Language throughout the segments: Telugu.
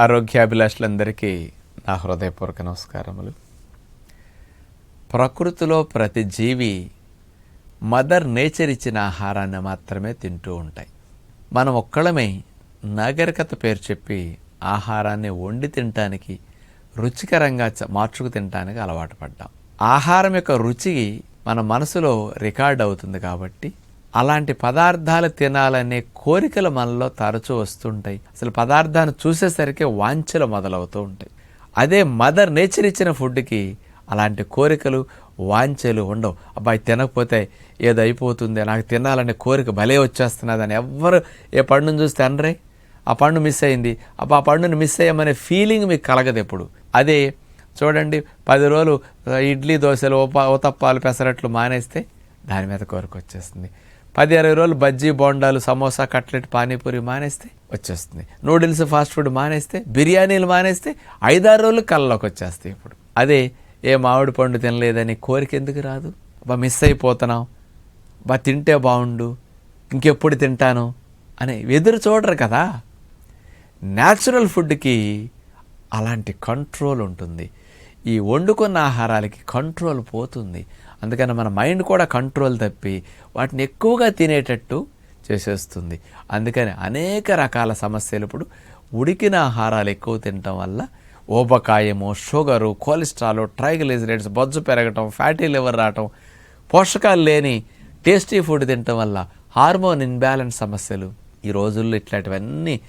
ఆరోగ్యాభిలాషులందరికీ నా హృదయపూర్వక నమస్కారములు. ప్రకృతిలో ప్రతి జీవి మదర్ నేచర్ ఇచ్చిన ఆహారాన్ని మాత్రమే తింటూ ఉంటాయి. మనం ఒక్కళ్ళమే నాగరికత పేరు చెప్పి ఆహారాన్ని వండి తినటానికి రుచికరంగా చ- మార్చుకు తినటానికి అలవాటు పడ్డాం. ఆహారం యొక్క రుచి మన మనసులో రికార్డ్ అవుతుంది కాబట్టి అలాంటి పదార్థాలు తినాలనే కోరికలు మనలో తరచూ వస్తుంటాయి. అసలు పదార్థాన్ని చూసేసరికి వాంఛలు మొదలవుతూ ఉంటాయి. అదే మదర్ నేచర్ ఇచ్చిన ఫుడ్కి అలాంటి కోరికలు వాంఛలు ఉండవు. అబ్బాయి తినకపోతే ఏదో అయిపోతుంది నాకు తినాలనే కోరిక భలే వచ్చేస్తున్నదని ఎవ్వరు ఏ పండును చూస్తే అనరే. ఆ పండు మిస్ అయింది. అబ్బా ఆ పండుని మిస్ అయ్యామనే ఫీలింగ్ మీకు కలగదు ఎప్పుడు. అదే చూడండి పది రోజులు ఇడ్లీ దోశలు ఉప ఉతప్పాలు పెసరట్లు మానేస్తే దాని మీద కోరిక వచ్చేస్తుంది. పది అరవై రోజులు బజ్జీ బోండాలు సమోసా కట్లెట్ పానీపూరి మానేస్తే వచ్చేస్తుంది. నూడిల్స్ ఫాస్ట్ ఫుడ్ మానేస్తే బిర్యానీలు మానేస్తే ఐదారు రోజులు కళ్ళలోకి వచ్చేస్తాయి ఇప్పుడు. అదే ఏ మామిడి పండు తినలేదని కోరిక ఎందుకు రాదు? బా మిస్ అయిపోతున్నాం బా తింటే బాగుండు ఇంకెప్పుడు తింటాను? అని ఎదురు చూడరు కదా. న్యాచురల్ ఫుడ్కి అలాంటి కంట్రోల్ ఉంటుంది. ఈ వండుకున్న ఆహారాలకి కంట్రోల్ పోతుంది. అందుకని మన మైండ్ కూడా కంట్రోల్ తప్పి వాటిని ఎక్కువగా తినేటట్టు చేసేస్తుంది. అందుకని అనేక రకాల సమస్యలు ఇప్పుడు ఉడికిన ఆహారాలు ఎక్కువ తినటం వల్ల ఊబకాయము షుగరు కొలెస్ట్రాల్ ట్రైగ్లిజరైడ్స్ బొజ్జు పెరగటం ఫ్యాటీ లివర్ రావటం పోషకాలు లేని టేస్టీ ఫుడ్ తినటం వల్ల హార్మోన్ ఇన్బ్యాలెన్స్ సమస్యలు ఈ రోజుల్లో ఇట్లాంటివన్నీ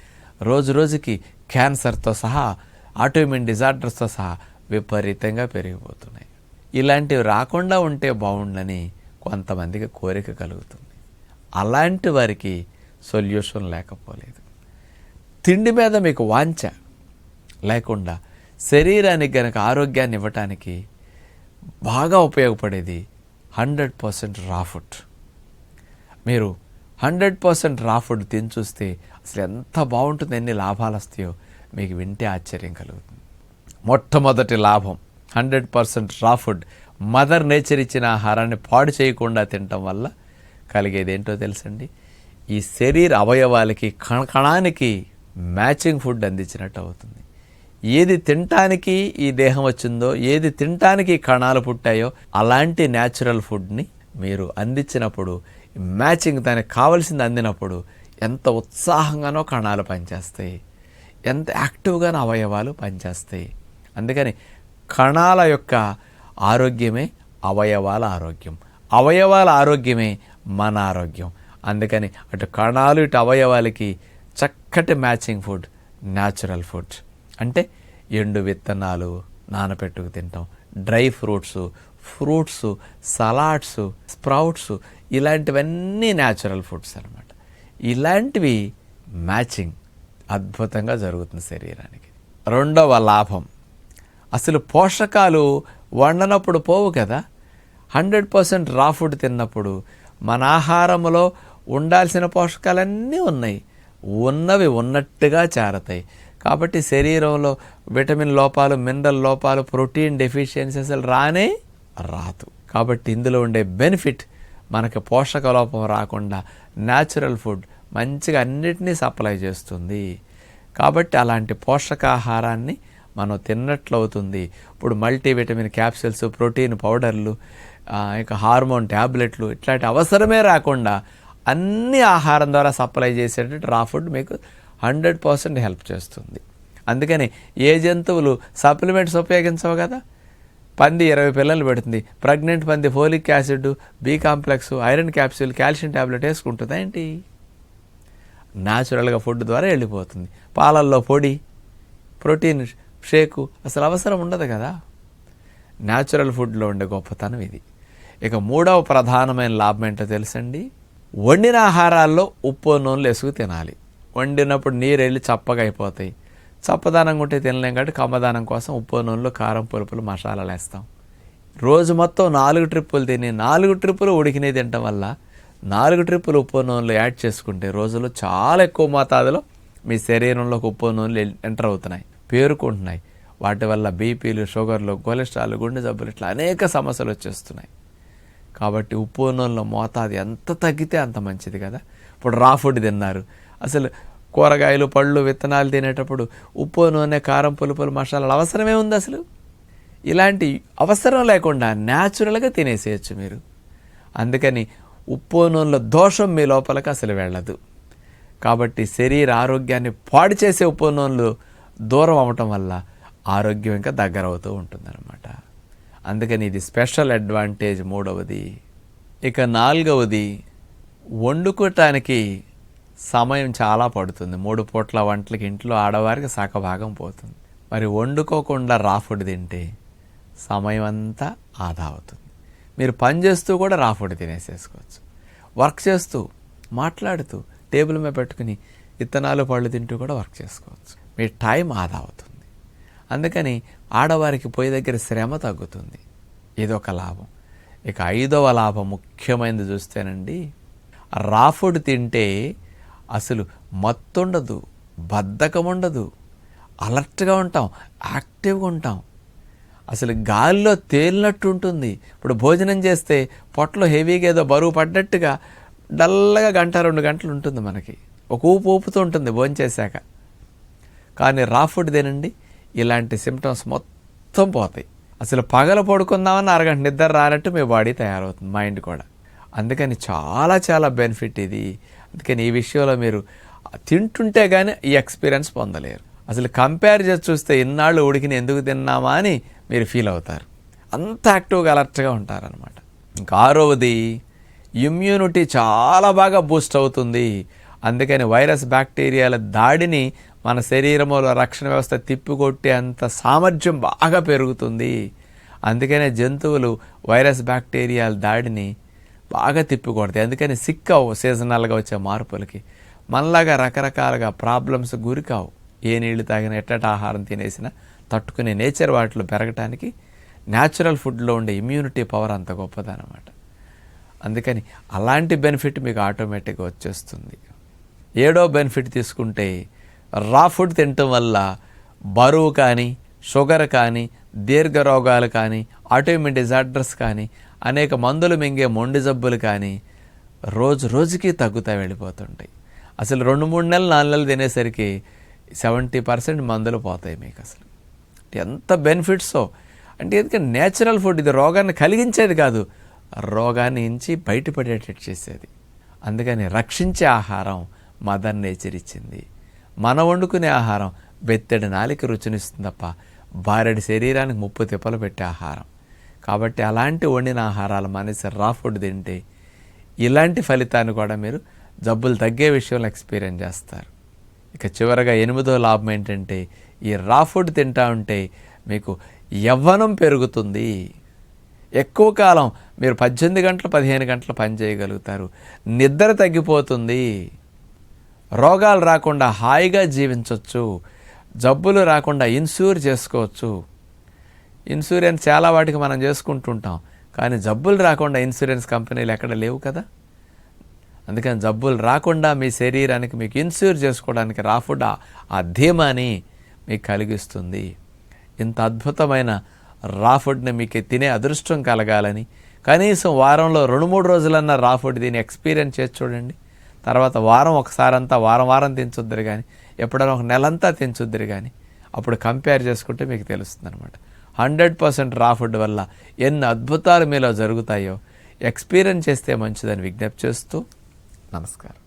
రోజు రోజుకి క్యాన్సర్తో సహా ఆటోమిన్ డిజార్డర్స్తో సహా విపరీతంగా పెరిగిపోతున్నాయి. ఇలాంటివి రాకుండా ఉంటే బాగుండని కొంతమందికి కోరిక కలుగుతుంది. అలాంటి వారికి సొల్యూషన్ లేకపోలేదు. తిండి మీద మీకు వాంఛ లేకుండా శరీరానికి గనక ఆరోగ్యాన్ని ఇవ్వటానికి బాగా ఉపయోగపడేది హండ్రెడ్ పర్సెంట్ రా ఫుడ్. మీరు హండ్రెడ్ పర్సెంట్ రా ఫుడ్ తిని చూస్తే అసలు ఎంత బాగుంటుంది ఎన్ని లాభాలు వస్తాయో మీకు వింటే ఆశ్చర్యం కలుగుతుంది. మొట్టమొదటి లాభం hundred percent raw food. Mother nature ఇచ్చిన ఆహారాన్ని పాడు చేయకుండా తినటం వల్ల కలిగేది ఏంటో తెలుసండి? ఈ శరీర అవయవాలకి కణ కణానికి మ్యాచింగ్ ఫుడ్ అందించినట్టు అవుతుంది. ఏది తినటానికి ఈ దేహం వచ్చిందో ఏది తినటానికి కణాలు పుట్టాయో అలాంటి న్యాచురల్ ఫుడ్ని మీరు అందించినప్పుడు మ్యాచింగ్ దానికి కావలసింది అందినప్పుడు ఎంత ఉత్సాహంగానో కణాలు పనిచేస్తాయి. ఎంత యాక్టివ్గానో అవయవాలు పనిచేస్తాయి. అందుకని కణాల యొక్క ఆరోగ్యమే అవయవాల ఆరోగ్యం. అవయవాల ఆరోగ్యమే మన ఆరోగ్యం. అందుకని అటు కణాలు ఇటు అవయవాలకి చక్కటి మ్యాచింగ్ ఫుడ్ న్యాచురల్ ఫుడ్. అంటే ఎండు విత్తనాలు నానపెట్టుకు తింటాం. Dry fruits fruits salads sprouts ఇలాంటివన్నీ న్యాచురల్ ఫుడ్స్ అన్నమాట. ఇలాంటివి మ్యాచింగ్ అద్భుతంగా జరుగుతుంది శరీరానికి. రెండవ లాభం. అసలు పోషకాలు వండనప్పుడు పోవు కదా. హండ్రెడ్ పర్సెంట్ రా ఫుడ్ తిన్నప్పుడు మన ఆహారంలో ఉండాల్సిన పోషకాలన్నీ ఉన్నాయి. ఉన్నవి ఉన్నట్టుగా చేరతాయి. కాబట్టి శరీరంలో విటమిన్ లోపాలు మినరల్ లోపాలు ప్రోటీన్ డెఫిషియన్సీ అసలు రానే రాదు. కాబట్టి ఇందులో ఉండే బెనిఫిట్ మనకి పోషక లోపం రాకుండా న్యాచురల్ ఫుడ్ మంచిగా అన్నిటినీ సప్లై చేస్తుంది. కాబట్టి అలాంటి పోషకాహారాన్ని మనం తిన్నట్లు అవుతుంది ఇప్పుడు మల్టీవిటమిన్ క్యాప్సిల్స్ ప్రోటీన్ పౌడర్లు ఇంకా హార్మోన్ ట్యాబ్లెట్లు ఇట్లాంటి అవసరమే రాకుండా అన్ని ఆహారం ద్వారా సప్లై చేసేటట్టు రా ఫుడ్ మీకు హండ్రెడ్ పర్సెంట్ హెల్ప్ చేస్తుంది. అందుకని ఏ జంతువులు సప్లిమెంట్స్ ఉపయోగించవు కదా? పంది ఇరవై పిల్లలు పెడుతుంది. ప్రెగ్నెంట్ పంది folic acid B complex iron capsule calcium tablet వేసుకుంటుందా ఏంటి? న్యాచురల్గా ఫుడ్ ద్వారా వెళ్ళిపోతుంది. పాలల్లో పొడి ప్రోటీన్ షేకు అసలు అవసరం ఉండదు కదా. న్యాచురల్ ఫుడ్లో ఉండే గొప్పతనం ఇది. ఇక మూడవ ప్రధానమైన లాభం ఏంటో తెలుసండి? వండిన ఆహారాల్లో ఉప్పు నూనెలు వేసుకు తినాలి. వండినప్పుడు నీరు వెళ్ళి చప్పగా అయిపోతాయి. చప్పదానంగా ఉంటే తినలేం కాబట్టి కమ్మదానం కోసం ఉప్పు నూనెలు కారం పులుపులు మసాలాలు వేస్తాం. రోజు మొత్తం నాలుగు ట్రిప్పులు తిని నాలుగు ట్రిప్పులు ఉడికినవి తినటం వల్ల నాలుగు ట్రిప్పులు ఉప్పు నూనెలు యాడ్ చేసుకుంటే రోజులో చాలా ఎక్కువ మోతాదులో మీ శరీరంలోకి ఉప్పు నూనెలు ఎంటర్ అవుతున్నాయి. పేరుకుంటున్నాయి. వాటి వల్ల బీపీలు షుగర్లు కొలెస్ట్రాల్ గుండె జబ్బులు ఇట్లా అనేక సమస్యలు వచ్చేస్తున్నాయి. కాబట్టి ఉప్పు నూనెలో మోతాదు ఎంత తగ్గితే అంత మంచిది కదా. ఇప్పుడు రా ఫుడ్ తిన్నారు. అసలు కూరగాయలు పళ్ళు విత్తనాలు తినేటప్పుడు ఉప్పు నూనె కారం పులుపులు మసాలాలు అవసరమే ఉంది అసలు. ఇలాంటి అవసరం లేకుండా న్యాచురల్గా తినేసేయచ్చు మీరు. అందుకని ఉప్పు నూనెలో దోషం మీ లోపలికి అసలు వెళ్ళదు. కాబట్టి శరీర ఆరోగ్యాన్ని పాడు చేసే ఉప్పు నూనెలు దూరం అవ్వటం వల్ల ఆరోగ్యం ఇంకా దగ్గర అవుతూ ఉంటుందన్నమాట. అందుకని ఇది స్పెషల్ అడ్వాంటేజ్ మూడవది. ఇక నాలుగవది వండుకోవటానికి సమయం చాలా పడుతుంది. మూడు పూట్ల వంటలకి ఇంట్లో ఆడవారికి సగభాగం పోతుంది. మరి వండుకోకుండా రాఫుడ్ తింటే సమయం అంతా ఆదా అవుతుంది. మీరు పని చేస్తూ కూడా రాఫుడ్ తినేసేసుకోవచ్చు. వర్క్ చేస్తూ మాట్లాడుతూ టేబుల్ మీద పెట్టుకుని విత్తనాలు పళ్ళు తింటూ కూడా వర్క్ చేసుకోవచ్చు. మీ టైం ఆదా అవుతుంది. అందుకని ఆడవారికి పోయే దగ్గర శ్రమ తగ్గుతుంది. ఇదొక లాభం. ఇక ఐదవ లాభం ముఖ్యమైనది చూస్తేనండి రాఫుడ్ తింటే అసలు మత్తుండదు బద్ధకం ఉండదు అలర్ట్గా ఉంటాం యాక్టివ్గా ఉంటాం. అసలు గాలిలో తేలినట్టు ఉంటుంది. ఇప్పుడు భోజనం చేస్తే పొట్టలో హెవీగా ఏదో బరువు పడ్డట్టుగా డల్లగా గంట రెండు గంటలు ఉంటుంది మనకి. ఒక ఊపు ఊపుతూ ఉంటుంది భోజనం చేశాక. కానీ రాఫుడ్దేనండి తినండి. ఇలాంటి సిమ్టమ్స్ మొత్తం పోతాయి. అసలు పగల పడుకుందామని అరగంట నిద్ర రానట్టు మీ బాడీ తయారవుతుంది మైండ్ కూడా. అందుకని చాలా చాలా బెనిఫిట్ ఇది. అందుకని ఈ విషయంలో మీరు తింటుంటే కానీ ఈ ఎక్స్పీరియన్స్ పొందలేరు. అసలు కంపేర్ చేసి చూస్తే ఇన్నాళ్ళు ఉడికిన ఎందుకు తిన్నామా అని మీరు ఫీల్ అవుతారు. అంత యాక్టివ్గా అలర్ట్గా ఉంటారనమాట ఇంకా ఆరవది ఇమ్యూనిటీ చాలా బాగా బూస్ట్ అవుతుంది. అందుకని వైరస్ బ్యాక్టీరియాల దాడిని మన శరీరంలో రక్షణ వ్యవస్థ తిప్పికొట్టే అంత సామర్థ్యం బాగా పెరుగుతుంది. అందుకనే జంతువులు వైరస్ బ్యాక్టీరియాల దాడిని బాగా తిప్పికొడతాయి. అందుకని సిక్కావు సీజనల్గా వచ్చే మార్పులకి. మనలాగా రకరకాలుగా ప్రాబ్లమ్స్ గురికావు ఏ నీళ్ళు తాగినా ఎట్టట ఆహారం తినేసినా తట్టుకునే నేచర్ వాటిలో పెరగటానికి న్యాచురల్ ఫుడ్లో ఉండే ఇమ్యూనిటీ పవర్ అంత గొప్పదనమాట అందుకని అలాంటి బెనిఫిట్ మీకు ఆటోమేటిక్గా వచ్చేస్తుంది. ఏడో బెనిఫిట్ తీసుకుంటే రా ఫుడ్ తినటం వల్ల బరువు కానీ షుగర్ కానీ దీర్ఘ రోగాలు కానీ ఆటోమిన్ డిజార్డర్స్ కానీ అనేక మందులు మింగే మొండి జబ్బులు కానీ రోజు రోజుకి తగ్గుతా వెళ్ళిపోతుంటాయి. అసలు రెండు మూడు నెలలు నాలుగు నెలలు తినేసరికి సెవెంటీ పర్సెంట్ మందులు పోతాయి మీకు అసలు. ఎంత బెనిఫిట్సో. అంటే ఎందుకంటే నేచురల్ ఫుడ్ ఇది రోగాన్ని కలిగించేది కాదు రోగాన్ని ఇంచి బయటపడేటట్టు చేసేది. అందుకని రక్షించే ఆహారం మదర్ నేచర్ ఇచ్చింది. మన వండుకునే ఆహారం బెత్తడి నాలిక రుచినిస్తుంది తప్ప బారెడి శరీరానికి ముప్పు తిప్పలు పెట్టే ఆహారం. కాబట్టి అలాంటి వండిన ఆహారాలు మానేసి రా ఫుడ్ తింటే ఇలాంటి ఫలితాన్ని కూడా మీరు జబ్బులు తగ్గే విషయంలో ఎక్స్పీరియన్స్ చేస్తారు. ఇక చివరగా ఎనిమిదో లాభం ఏంటంటే ఈ రా ఫుడ్ తింటా ఉంటే మీకు యవ్వనం పెరుగుతుంది. ఎక్కువ కాలం మీరు పద్దెనిమిది గంటలు పదిహేను గంటలు పని చేయగలుగుతారు. నిద్ర తగ్గిపోతుంది. రోగాలు రాకుండా హాయిగా జీవించవచ్చు జబ్బులు రాకుండా ఇన్సూర్ చేసుకోవచ్చు. ఇన్సూరెన్స్ చాలా వాటికి మనం చేసుకుంటుంటాం. కానీ జబ్బులు రాకుండా ఇన్సూరెన్స్ కంపెనీలు ఎక్కడ లేవు కదా. అందుకని జబ్బులు రాకుండా మీ శరీరానికి మీకు ఇన్సూర్ చేసుకోవడానికి రాఫుడా ఆ- ధీమాని మీకు కలిగిస్తుంది. ఇంత అద్భుతమైన రాఫుడ్ని మీకు తినే అదృష్టం కలగాలని కనీసం వారంలో రెండు మూడు రోజులన్నా రాఫుడ్ దీన్ని ఎక్స్పీరియన్స్ చేసి చూడండి. తర్వాత వారం ఒకసారంతా వారం వారం తినచుద్దరు కానీ ఎప్పుడైనా ఒక నెలంతా తినచుద్దరు కానీ అప్పుడు కంపేర్ చేసుకుంటే మీకు తెలుస్తుంది అనమాట హండ్రెడ్ పర్సెంట్ రా ఫుడ్ వల్ల ఎన్ని అద్భుతాలు మీలో జరుగుతాయో ఎక్స్పీరియన్స్ చేస్తే మంచిదని విజ్ఞప్తి చేస్తూ నమస్కారం.